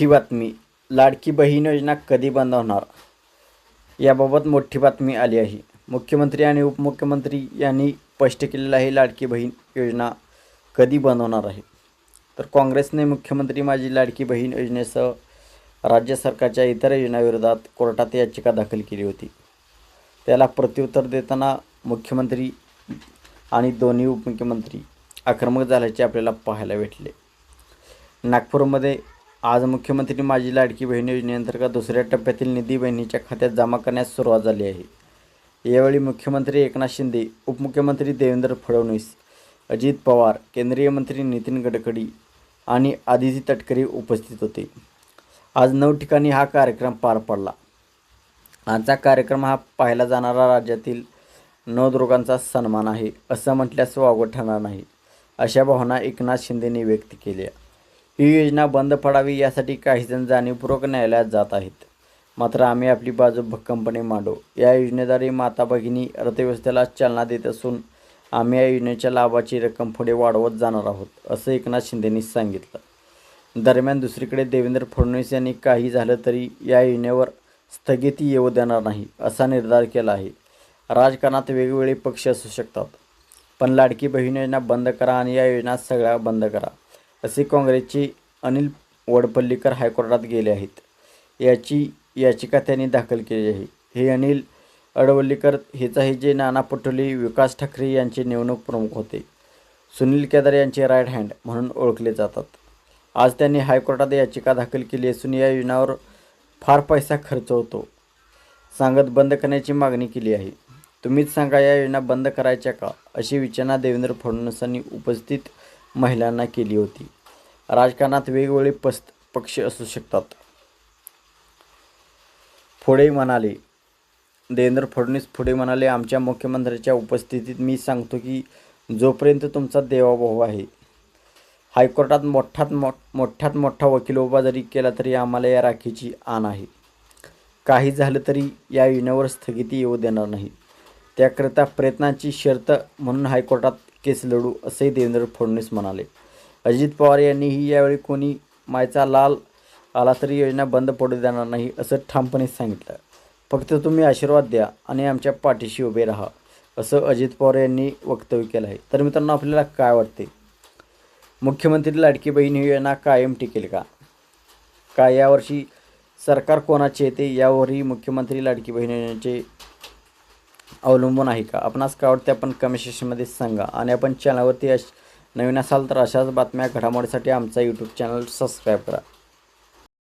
मोठी बातमी. लाडकी बहीण योजना कधी बंद होणार? याबाबत मोठी बातमी आली आहे. मुख्यमंत्री आणि उपमुख्यमंत्री यांनी स्पष्ट केलेलं आहे लाडकी बहीण योजना कधी बंद होणार आहे? तर काँग्रेसने मुख्यमंत्री माझी लाडकी बहीण योजनेसह राज्य सरकारच्या इतर योजनाविरोधात कोर्टात याचिका दाखल केली होती. त्याला प्रत्युत्तर देताना मुख्यमंत्री आणि दोन्ही उपमुख्यमंत्री आक्रमक झाल्याचे आपल्याला पाहायला भेटले. नागपूरमध्ये आज मुख्यमंत्री माझी लाडकी बहीण योजनेअंतर्गत दुसऱ्या टप्प्यातील निधी बहिणीच्या खात्यात जमा करण्यास सुरुवात झाली आहे. यावेळी मुख्यमंत्री एकनाथ शिंदे उपमुख्यमंत्री देवेंद्र फडणवीस अजित पवार केंद्रीय मंत्री नितीन गडकरी आणि आदिती तटकरे उपस्थित होते. आज नऊ ठिकाणी हा कार्यक्रम पार पडला. आजचा कार्यक्रम हा पाहिला जाणारा राज्यातील नवदुर्गांचा सन्मान आहे असं म्हटल्यास वावगं ठरणार नाही अशा भावना एकनाथ शिंदेने व्यक्त केल्या. ही योजना बंद पडावी यासाठी काहीजण जाणीवपूर्वक न्यायालयात जात आहेत. मात्र आम्ही आपली बाजू भक्कमपणे मांडू. या योजनेद्वारे माता भगिनी अर्थव्यवस्थेला चालना देत असून आम्ही या योजनेच्या लाभाची रक्कम पुढे वाढवत जाणार आहोत असं एकनाथ शिंदेंनी सांगितलं. दरम्यान दुसरीकडे देवेंद्र फडणवीस यांनी काही झालं तरी या योजनेवर स्थगिती येऊ देणार नाही असा निर्धार केला आहे. राजकारणात वेगवेगळे पक्ष असू शकतात पण लाडकी बहीण योजना बंद करा आणि या योजना सगळ्या बंद करा. असे काँग्रेसचे अनिल वडपल्लीकर हायकोर्टात गेले आहेत. याची याचिका त्यांनी दाखल केली आहे. हे अनिल अडवल्लीकर हेच आहे जे नाना पटोले विकास ठाकरे यांचे निवडणूक प्रमुख होते. सुनील केदार यांचे राईट हँड म्हणून ओळखले जातात. आज त्यांनी हायकोर्टात याचिका दाखल केली असून या योजनावर फार पैसा खर्च होतो. सांगत बंद करण्याची मागणी केली आहे. तुम्हीच सांगा या योजना बंद करायच्या का? अशी विचारणा देवेंद्र फडणवीसांनी उपस्थित महिलांना केली होती. राजकारणात वेगवेगळे पस पक्ष असू शकतात. पुढे म्हणाले देवेंद्र फडणवीस पुढे म्हणाले आमच्या मुख्यमंत्र्यांच्या उपस्थितीत मी सांगतो की जोपर्यंत तुमचा देवाभाऊ आहे हायकोर्टात मोठ्यात मो मोठ्यात मोठा वकील उभा जरी केला तरी आम्हाला या राखीची आण आहे. काही झालं तरी या योजनेवर स्थगिती येऊ देणार नाही. त्याकरिता प्रयत्नांची शर्त म्हणून हायकोर्टात केस लढू असेही देवेंद्र फडणवीस म्हणाले. अजित पवार यांनीही यावेळी कोणी मायचा लाल आला तरी योजना बंद पडू देणार नाही असं ठामपणे सांगितलं. फक्त तुम्ही आशीर्वाद द्या आणि आमच्या पाठीशी उभे राहा असं अजित पवार यांनी वक्तव्य केलं आहे. तर मित्रांनो आपल्याला काय वाटते? मुख्यमंत्री लाडकी बहीण ही योजना कायम टिकेल का? काय यावर्षी सरकार कोणाचे येते यावरही मुख्यमंत्री लाडकी बहीण योजनेचे अवलंबून आहे का? आपणास काय वाटते? आपण कमेंट सेक्शनमध्ये सांगा. आणि आपण चॅनलवरती अश नवीन असाल तर अशाच बातम्या घडामोडीसाठी आमचा यूट्यूब चॅनल सबस्क्राईब करा.